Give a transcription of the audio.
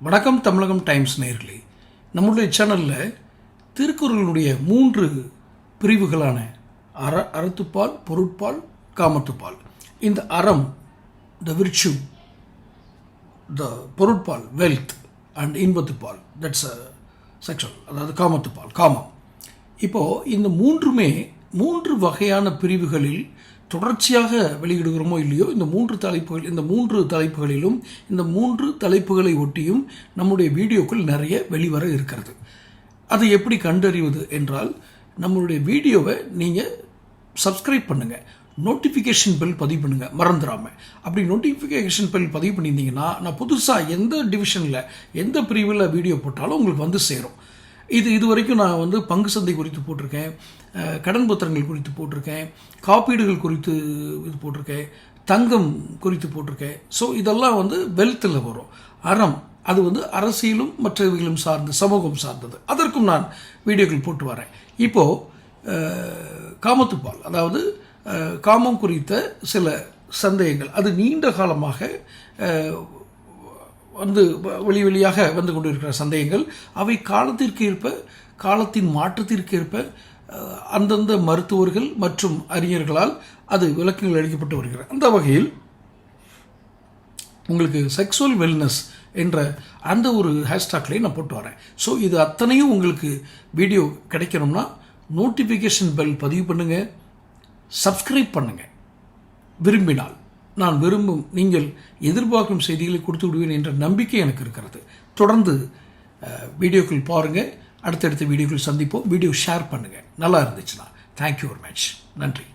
வணக்கம் தமிழகம் டைம்ஸ் நேர்களே. நம்முடைய சேனலில் திருக்குறளுடைய மூன்று பிரிவுகளான அற அறத்துப்பால் பொருட்பால் காமத்துப்பால். இந்த அறம் த விர்ச்சு த பொருட்பால் வெல்த் அண்ட் இன்பத்துப்பால். தட்ஸ் அ செக்ஷுவல் அதாவது காமத்துப்பால் காமம். இப்போது இந்த மூன்றுமே மூன்று வகையான பிரிவுகளில் தொடர்ச்சியாக வெளியிடுகிறோமோ இல்லையோ இந்த மூன்று தலைப்புகள் இந்த மூன்று தலைப்புகளிலும் இந்த மூன்று தலைப்புகளை ஒட்டியும் நம்முடைய வீடியோக்கள் நிறைய வெளிவர இருக்கிறது. அதை எப்படி கண்டறிவது என்றால் நம்மளுடைய வீடியோவை நீங்கள் சப்ஸ்கிரைப் பண்ணுங்கள் நோட்டிஃபிகேஷன் பெல் பதிவு பண்ணுங்கள் மறந்துடாமல் அப்படி நோட்டிஃபிகேஷன் பெல் பதிவு பண்ணியிருந்தீங்கன்னா நான் புதுசாக எந்த டிவிஷனில் எந்த பிரிவில் வீடியோ போட்டாலும் உங்களுக்கு வந்து சேரும். இது இது வரைக்கும் நான் வந்து பங்கு சந்தை குறித்து போட்டிருக்கேன் கடன் பத்திரங்கள் குறித்து போட்டிருக்கேன் காப்பீடுகள் குறித்து இது போட்டிருக்கேன் தங்கம் குறித்து போட்டிருக்கேன். ஸோ இதெல்லாம் வந்து வெல்த்தில் வரும். அறம் அது வந்து அரசியலும் மற்றவைகளும் சார்ந்து சமூகம் சார்ந்தது. அதற்கும் நான் வீடியோக்கள் போட்டு வரேன். இப்போது காமத்துப்பால் அதாவது காமம் குறித்த சில சந்தேகங்கள். அது நீண்ட காலமாக வந்து வ- வெளி வெளியாக வந்து கொண்டிருக்கிற சந்தேகங்கள் அவை காலத்திற்கு ஏற்ப காலத்தின் மாற்றத்திற்கு ஏற்ப அந்தந்த மருத்துவர்கள் மற்றும் அறிஞர்களால் அது விளக்கங்கள் அளிக்கப்பட்டு வருகிறது. அந்த வகையில் உங்களுக்கு செக்ஸுவல் வெல்னஸ் என்ற அந்த ஒரு ஹேஷ்டாக்லேயே நான் போட்டு வரேன். ஸோ இது அத்தனையும் உங்களுக்கு வீடியோ கிடைக்கணும்னா நோட்டிஃபிகேஷன் பெல் பதிவு பண்ணுங்கள் சப்ஸ்கிரைப் பண்ணுங்கள் விரும்பினால். நான் விரும்பும் நீங்கள் எதிர்பார்க்கும் செய்திகளை கொடுத்து விடுவேன் என்ற நம்பிக்கை எனக்கு இருக்கிறது. தொடர்ந்து வீடியோக்கள் பாருங்கள் அடுத்தடுத்த வீடியோக்கள் சந்திப்போம். வீடியோ ஷேர் பண்ணுங்கள் நல்லா இருந்துச்சுன்னா. தேங்க்யூ வெரி மச் நன்றி.